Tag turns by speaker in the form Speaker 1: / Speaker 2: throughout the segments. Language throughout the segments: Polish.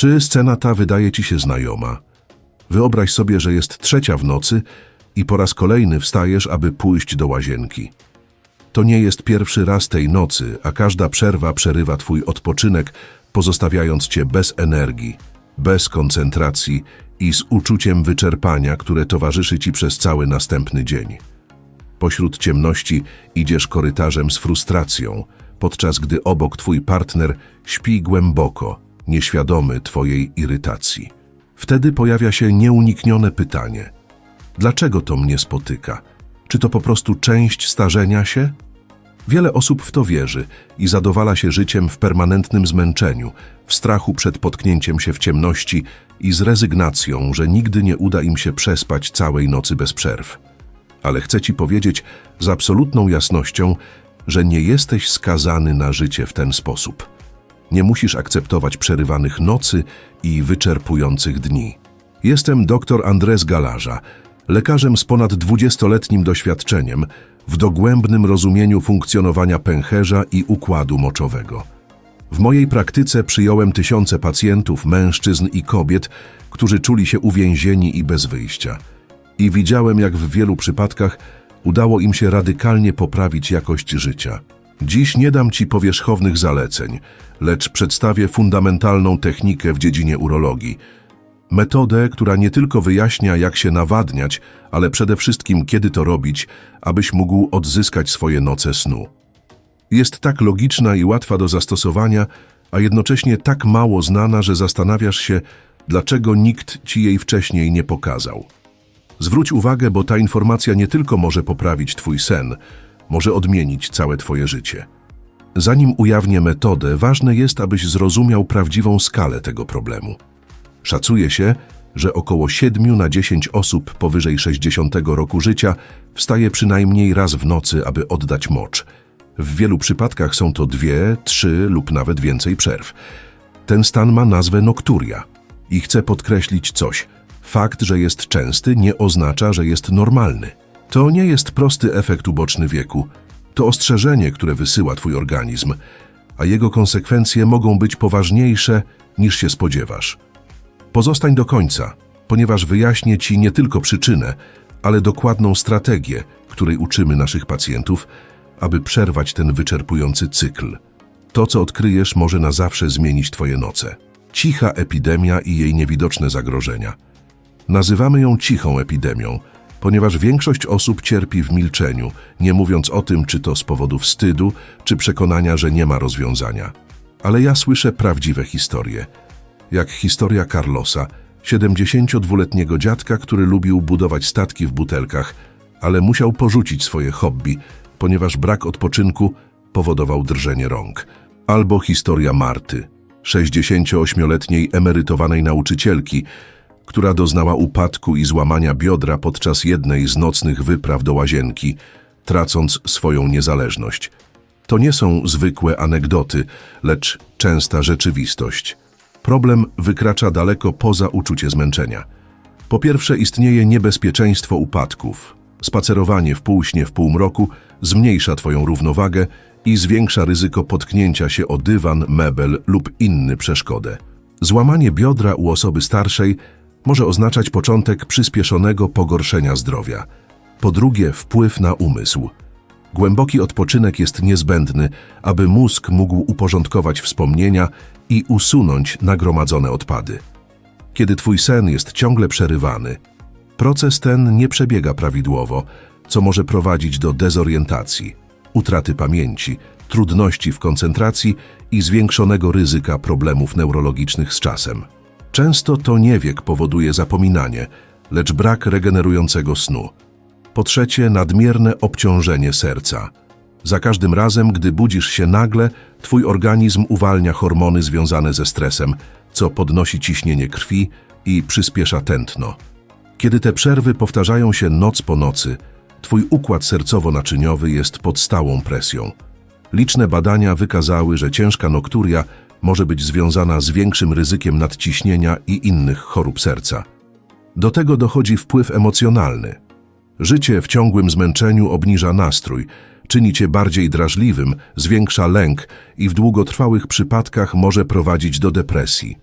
Speaker 1: Czy scena ta wydaje ci się znajoma? Wyobraź sobie, że jest trzecia w nocy i po raz kolejny wstajesz, aby pójść do łazienki. To nie jest pierwszy raz tej nocy, a każda przerwa przerywa twój odpoczynek, pozostawiając cię bez energii, bez koncentracji i z uczuciem wyczerpania, które towarzyszy ci przez cały następny dzień. Pośród ciemności idziesz korytarzem z frustracją, podczas gdy obok twój partner śpi głęboko, nieświadomy twojej irytacji. Wtedy pojawia się nieuniknione pytanie: dlaczego to mnie spotyka? Czy to po prostu część starzenia się? Wiele osób w to wierzy i zadowala się życiem w permanentnym zmęczeniu, w strachu przed potknięciem się w ciemności i z rezygnacją, że nigdy nie uda im się przespać całej nocy bez przerw. Ale chcę ci powiedzieć z absolutną jasnością, że nie jesteś skazany na życie w ten sposób. Nie musisz akceptować przerywanych nocy i wyczerpujących dni. Jestem dr Andres Galarza, lekarzem z ponad 20-letnim doświadczeniem w dogłębnym rozumieniu funkcjonowania pęcherza i układu moczowego. W mojej praktyce przyjąłem tysiące pacjentów, mężczyzn i kobiet, którzy czuli się uwięzieni i bez wyjścia. I widziałem, jak w wielu przypadkach udało im się radykalnie poprawić jakość życia. Dziś nie dam Ci powierzchownych zaleceń, lecz przedstawię fundamentalną technikę w dziedzinie urologii. Metodę, która nie tylko wyjaśnia, jak się nawadniać, ale przede wszystkim kiedy to robić, abyś mógł odzyskać swoje noce snu. Jest tak logiczna i łatwa do zastosowania, a jednocześnie tak mało znana, że zastanawiasz się, dlaczego nikt Ci jej wcześniej nie pokazał. Zwróć uwagę, bo ta informacja nie tylko może poprawić Twój sen, może odmienić całe Twoje życie. Zanim ujawnię metodę, ważne jest, abyś zrozumiał prawdziwą skalę tego problemu. Szacuje się, że około 7 na 10 osób powyżej 60 roku życia wstaje przynajmniej raz w nocy, aby oddać mocz. W wielu przypadkach są to dwie, trzy lub nawet więcej przerw. Ten stan ma nazwę nokturia i chcę podkreślić coś. Fakt, że jest częsty, nie oznacza, że jest normalny. To nie jest prosty efekt uboczny wieku. To ostrzeżenie, które wysyła twój organizm, a jego konsekwencje mogą być poważniejsze niż się spodziewasz. Pozostań do końca, ponieważ wyjaśnię Ci nie tylko przyczynę, ale dokładną strategię, której uczymy naszych pacjentów, aby przerwać ten wyczerpujący cykl. To, co odkryjesz, może na zawsze zmienić Twoje noce. Cicha epidemia i jej niewidoczne zagrożenia. Nazywamy ją cichą epidemią, ponieważ większość osób cierpi w milczeniu, nie mówiąc o tym, czy to z powodu wstydu, czy przekonania, że nie ma rozwiązania. Ale ja słyszę prawdziwe historie – jak historia Carlosa, 72-letniego dziadka, który lubił budować statki w butelkach, ale musiał porzucić swoje hobby, ponieważ brak odpoczynku powodował drżenie rąk. Albo historia Marty, 68-letniej emerytowanej nauczycielki, która doznała upadku i złamania biodra podczas jednej z nocnych wypraw do łazienki, tracąc swoją niezależność. To nie są zwykłe anegdoty, lecz częsta rzeczywistość. Problem wykracza daleko poza uczucie zmęczenia. Po pierwsze istnieje niebezpieczeństwo upadków. Spacerowanie w półśnie w półmroku zmniejsza Twoją równowagę i zwiększa ryzyko potknięcia się o dywan, mebel lub inny przeszkodę. Złamanie biodra u osoby starszej może oznaczać początek przyspieszonego pogorszenia zdrowia. Po drugie, wpływ na umysł. Głęboki odpoczynek jest niezbędny, aby mózg mógł uporządkować wspomnienia i usunąć nagromadzone odpady. Kiedy twój sen jest ciągle przerywany, proces ten nie przebiega prawidłowo, co może prowadzić do dezorientacji, utraty pamięci, trudności w koncentracji i zwiększonego ryzyka problemów neurologicznych z czasem. Często to niewiek powoduje zapominanie, lecz brak regenerującego snu. Po trzecie, nadmierne obciążenie serca. Za każdym razem, gdy budzisz się nagle, twój organizm uwalnia hormony związane ze stresem, co podnosi ciśnienie krwi i przyspiesza tętno. Kiedy te przerwy powtarzają się noc po nocy, twój układ sercowo-naczyniowy jest pod stałą presją. Liczne badania wykazały, że ciężka nokturia może być związana z większym ryzykiem nadciśnienia i innych chorób serca. Do tego dochodzi wpływ emocjonalny. Życie w ciągłym zmęczeniu obniża nastrój, czyni cię bardziej drażliwym, zwiększa lęk i w długotrwałych przypadkach może prowadzić do depresji.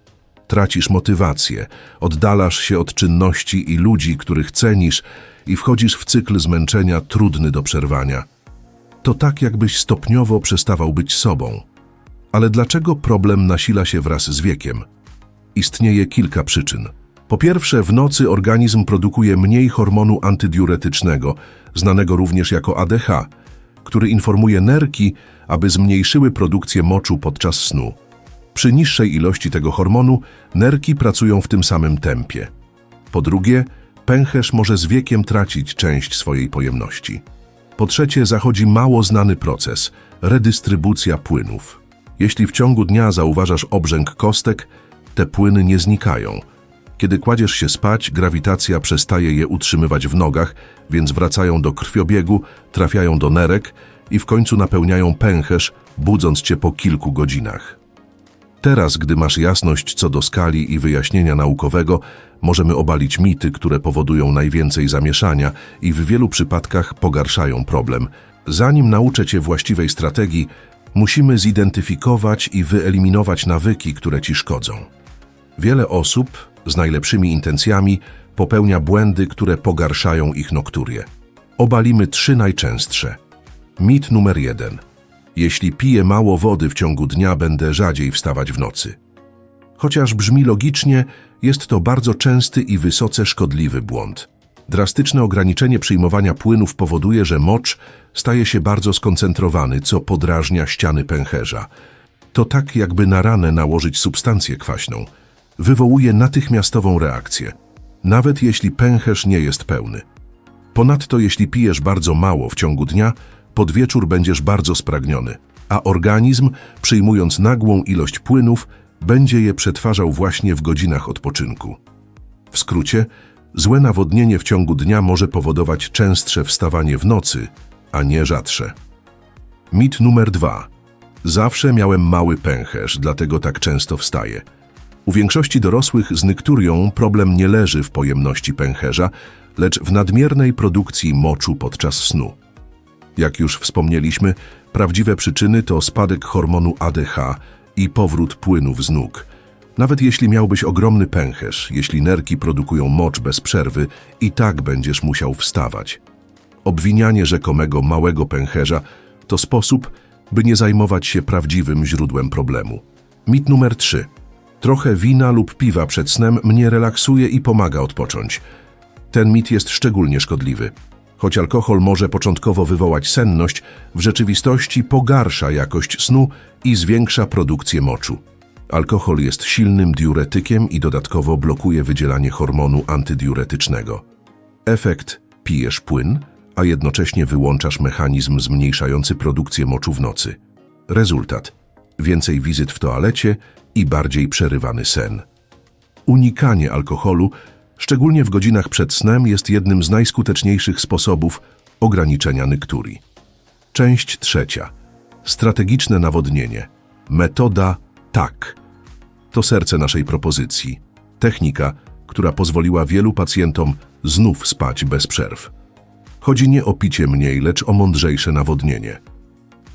Speaker 1: tracisz motywację, oddalasz się od czynności i ludzi, których cenisz i wchodzisz w cykl zmęczenia trudny do przerwania. To tak, jakbyś stopniowo przestawał być sobą. Ale dlaczego problem nasila się wraz z wiekiem? Istnieje kilka przyczyn. Po pierwsze, w nocy organizm produkuje mniej hormonu antydiuretycznego, znanego również jako ADH, który informuje nerki, aby zmniejszyły produkcję moczu podczas snu. Przy niższej ilości tego hormonu nerki pracują w tym samym tempie. Po drugie, pęcherz może z wiekiem tracić część swojej pojemności. Po trzecie, zachodzi mało znany proces redystrybucja płynów. Jeśli w ciągu dnia zauważasz obrzęk kostek, te płyny nie znikają. Kiedy kładziesz się spać, grawitacja przestaje je utrzymywać w nogach, więc wracają do krwiobiegu, trafiają do nerek i w końcu napełniają pęcherz, budząc cię po kilku godzinach. Teraz, gdy masz jasność co do skali i wyjaśnienia naukowego, możemy obalić mity, które powodują najwięcej zamieszania i w wielu przypadkach pogarszają problem. Zanim nauczę Cię właściwej strategii, musimy zidentyfikować i wyeliminować nawyki, które Ci szkodzą. Wiele osób z najlepszymi intencjami popełnia błędy, które pogarszają ich nokturię. Obalimy trzy najczęstsze. Mit numer jeden. Jeśli piję mało wody w ciągu dnia, będę rzadziej wstawać w nocy. Chociaż brzmi logicznie, jest to bardzo częsty i wysoce szkodliwy błąd. Drastyczne ograniczenie przyjmowania płynów powoduje, że mocz staje się bardzo skoncentrowany, co podrażnia ściany pęcherza. To tak, jakby na ranę nałożyć substancję kwaśną. Wywołuje natychmiastową reakcję, nawet jeśli pęcherz nie jest pełny. Ponadto, jeśli pijesz bardzo mało w ciągu dnia, pod wieczór będziesz bardzo spragniony, a organizm, przyjmując nagłą ilość płynów, będzie je przetwarzał właśnie w godzinach odpoczynku. W skrócie, złe nawodnienie w ciągu dnia może powodować częstsze wstawanie w nocy, a nie rzadsze. Mit numer dwa. Zawsze miałem mały pęcherz, dlatego tak często wstaję. U większości dorosłych z nykturią problem nie leży w pojemności pęcherza, lecz w nadmiernej produkcji moczu podczas snu. Jak już wspomnieliśmy, prawdziwe przyczyny to spadek hormonu ADH i powrót płynów z nóg. Nawet jeśli miałbyś ogromny pęcherz, jeśli nerki produkują mocz bez przerwy, i tak będziesz musiał wstawać. Obwinianie rzekomego małego pęcherza to sposób, by nie zajmować się prawdziwym źródłem problemu. Mit numer 3. Trochę wina lub piwa przed snem mnie relaksuje i pomaga odpocząć. Ten mit jest szczególnie szkodliwy. Choć alkohol może początkowo wywołać senność, w rzeczywistości pogarsza jakość snu i zwiększa produkcję moczu. Alkohol jest silnym diuretykiem i dodatkowo blokuje wydzielanie hormonu antydiuretycznego. Efekt pijesz płyn, a jednocześnie wyłączasz mechanizm zmniejszający produkcję moczu w nocy. Rezultat więcej wizyt w toalecie i bardziej przerywany sen. Unikanie alkoholu szczególnie w godzinach przed snem, jest jednym z najskuteczniejszych sposobów ograniczenia nykturii. Część trzecia. Strategiczne nawodnienie. Metoda TAK. To serce naszej propozycji. Technika, która pozwoliła wielu pacjentom znów spać bez przerw. Chodzi nie o picie mniej, lecz o mądrzejsze nawodnienie.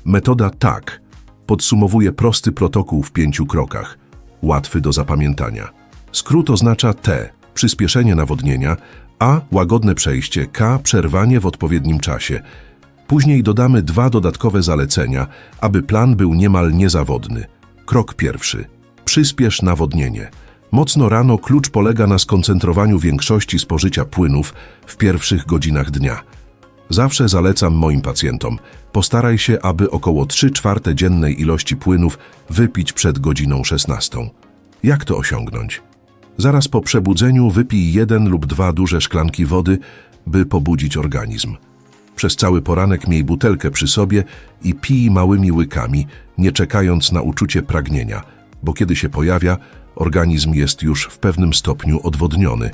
Speaker 1: Metoda TAK podsumowuje prosty protokół w pięciu krokach, łatwy do zapamiętania. Skrót oznacza T przyspieszenie nawodnienia, a łagodne przejście, k przerwanie w odpowiednim czasie. Później dodamy dwa dodatkowe zalecenia, aby plan był niemal niezawodny. Krok pierwszy. Przyspiesz nawodnienie. Mocno rano klucz polega na skoncentrowaniu większości spożycia płynów w pierwszych godzinach dnia. Zawsze zalecam moim pacjentom, postaraj się, aby około 3 czwarte dziennej ilości płynów wypić przed godziną 16. Jak to osiągnąć? Zaraz po przebudzeniu wypij jeden lub dwa duże szklanki wody, by pobudzić organizm. Przez cały poranek miej butelkę przy sobie i pij małymi łykami, nie czekając na uczucie pragnienia, bo kiedy się pojawia, organizm jest już w pewnym stopniu odwodniony.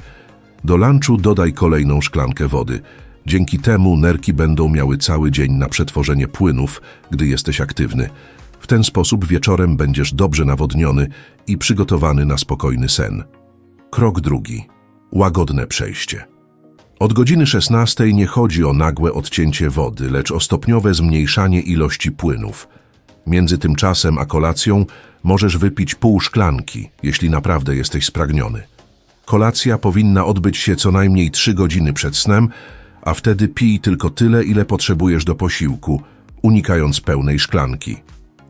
Speaker 1: Do lunchu dodaj kolejną szklankę wody. Dzięki temu nerki będą miały cały dzień na przetworzenie płynów, gdy jesteś aktywny. W ten sposób wieczorem będziesz dobrze nawodniony i przygotowany na spokojny sen. Krok drugi. Łagodne przejście. Od godziny 16 nie chodzi o nagłe odcięcie wody, lecz o stopniowe zmniejszanie ilości płynów. Między tym czasem a kolacją możesz wypić pół szklanki, jeśli naprawdę jesteś spragniony. Kolacja powinna odbyć się co najmniej 3 godziny przed snem, a wtedy pij tylko tyle, ile potrzebujesz do posiłku, unikając pełnej szklanki.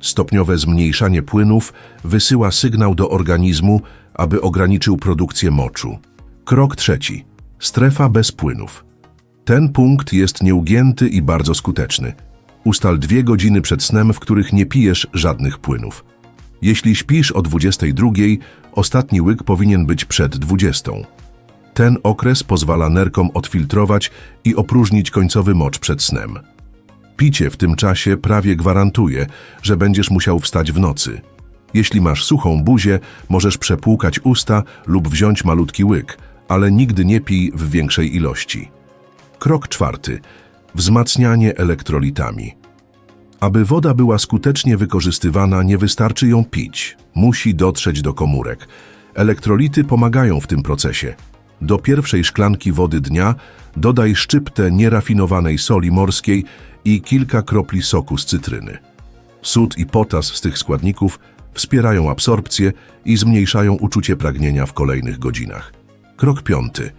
Speaker 1: Stopniowe zmniejszanie płynów wysyła sygnał do organizmu, aby ograniczył produkcję moczu. Krok trzeci. Strefa bez płynów. Ten punkt jest nieugięty i bardzo skuteczny. Ustal dwie godziny przed snem, w których nie pijesz żadnych płynów. Jeśli śpisz o 22, ostatni łyk powinien być przed 20. Ten okres pozwala nerkom odfiltrować i opróżnić końcowy mocz przed snem. Picie w tym czasie prawie gwarantuje, że będziesz musiał wstać w nocy. Jeśli masz suchą buzię, możesz przepłukać usta lub wziąć malutki łyk, ale nigdy nie pij w większej ilości. Krok czwarty. Wzmacnianie elektrolitami. Aby woda była skutecznie wykorzystywana, nie wystarczy ją pić. Musi dotrzeć do komórek. Elektrolity pomagają w tym procesie. Do pierwszej szklanki wody dnia dodaj szczyptę nierafinowanej soli morskiej i kilka kropli soku z cytryny. Sód i potas z tych składników wspierają absorpcję i zmniejszają uczucie pragnienia w kolejnych godzinach. Krok piąty.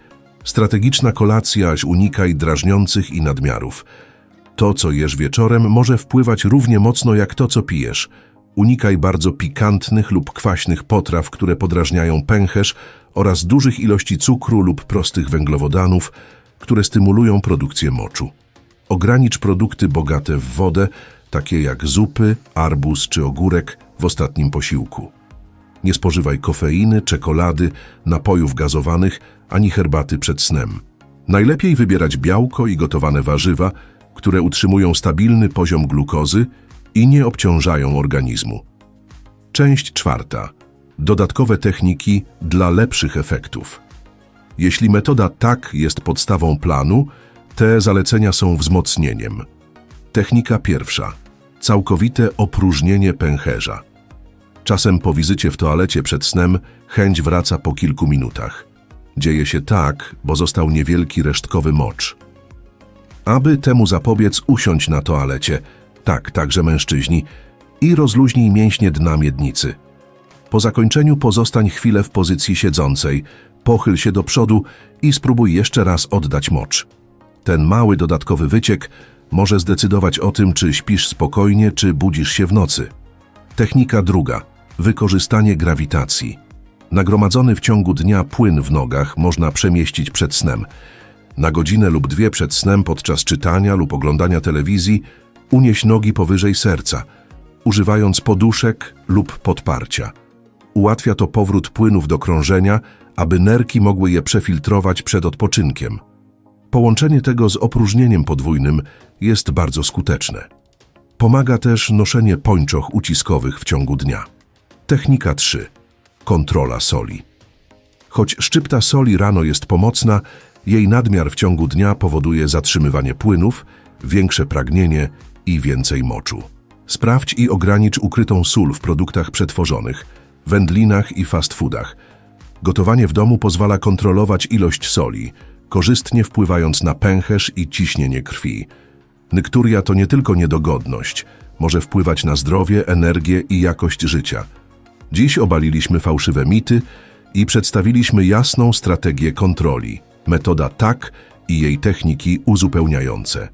Speaker 1: Strategiczna kolacja, aż unikaj drażniących i nadmiarów. To, co jesz wieczorem, może wpływać równie mocno jak to, co pijesz. Unikaj bardzo pikantnych lub kwaśnych potraw, które podrażniają pęcherz oraz dużych ilości cukru lub prostych węglowodanów, które stymulują produkcję moczu. Ogranicz produkty bogate w wodę, takie jak zupy, arbuz czy ogórek w ostatnim posiłku. Nie spożywaj kofeiny, czekolady, napojów gazowanych ani herbaty przed snem. Najlepiej wybierać białko i gotowane warzywa, które utrzymują stabilny poziom glukozy i nie obciążają organizmu. Część czwarta. Dodatkowe techniki dla lepszych efektów. Jeśli metoda TAK jest podstawą planu, te zalecenia są wzmocnieniem. Technika pierwsza. Całkowite opróżnienie pęcherza. Czasem po wizycie w toalecie przed snem chęć wraca po kilku minutach. Dzieje się tak, bo został niewielki resztkowy mocz. Aby temu zapobiec, usiądź na toalecie, tak, także mężczyźni, i rozluźnij mięśnie dna miednicy. Po zakończeniu pozostań chwilę w pozycji siedzącej, pochyl się do przodu i spróbuj jeszcze raz oddać mocz. Ten mały dodatkowy wyciek może zdecydować o tym, czy śpisz spokojnie, czy budzisz się w nocy. Technika druga. Wykorzystanie grawitacji. Nagromadzony w ciągu dnia płyn w nogach można przemieścić przed snem. Na godzinę lub dwie przed snem podczas czytania lub oglądania telewizji unieś nogi powyżej serca, używając poduszek lub podparcia. Ułatwia to powrót płynów do krążenia, aby nerki mogły je przefiltrować przed odpoczynkiem. Połączenie tego z opróżnieniem podwójnym jest bardzo skuteczne. Pomaga też noszenie pończoch uciskowych w ciągu dnia. Technika 3. Kontrola soli. Choć szczypta soli rano jest pomocna, jej nadmiar w ciągu dnia powoduje zatrzymywanie płynów, większe pragnienie i więcej moczu. Sprawdź i ogranicz ukrytą sól w produktach przetworzonych, wędlinach i fast foodach. Gotowanie w domu pozwala kontrolować ilość soli, korzystnie wpływając na pęcherz i ciśnienie krwi. Nykturia to nie tylko niedogodność, może wpływać na zdrowie, energię i jakość życia. Dziś obaliliśmy fałszywe mity i przedstawiliśmy jasną strategię kontroli, metoda TAK i jej techniki uzupełniające.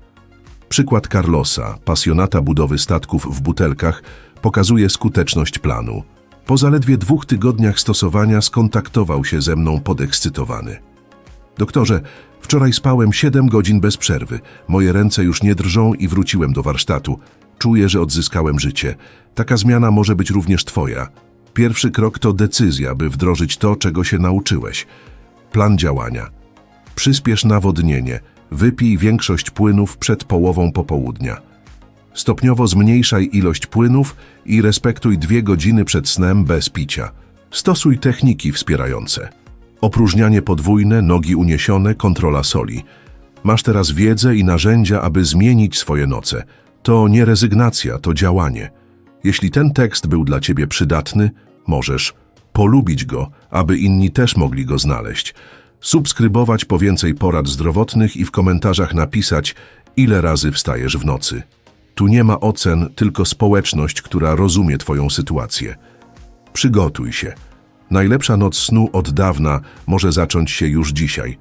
Speaker 1: Przykład Carlosa, pasjonata budowy statków w butelkach, pokazuje skuteczność planu. Po zaledwie dwóch tygodniach stosowania skontaktował się ze mną podekscytowany. Doktorze, wczoraj spałem 7 godzin bez przerwy. Moje ręce już nie drżą i wróciłem do warsztatu. Czuję, że odzyskałem życie. Taka zmiana może być również Twoja. Pierwszy krok to decyzja, by wdrożyć to, czego się nauczyłeś. Plan działania. Przyspiesz nawodnienie. Wypij większość płynów przed połową popołudnia. Stopniowo zmniejszaj ilość płynów i respektuj dwie godziny przed snem bez picia. Stosuj techniki wspierające. Opróżnianie podwójne, nogi uniesione, kontrola soli. Masz teraz wiedzę i narzędzia, aby zmienić swoje noce. To nie rezygnacja, to działanie. Jeśli ten tekst był dla Ciebie przydatny, możesz polubić go, aby inni też mogli go znaleźć. Subskrybować po więcej porad zdrowotnych i w komentarzach napisać, ile razy wstajesz w nocy. Tu nie ma ocen, tylko społeczność, która rozumie Twoją sytuację. Przygotuj się. Najlepsza noc snu od dawna może zacząć się już dzisiaj.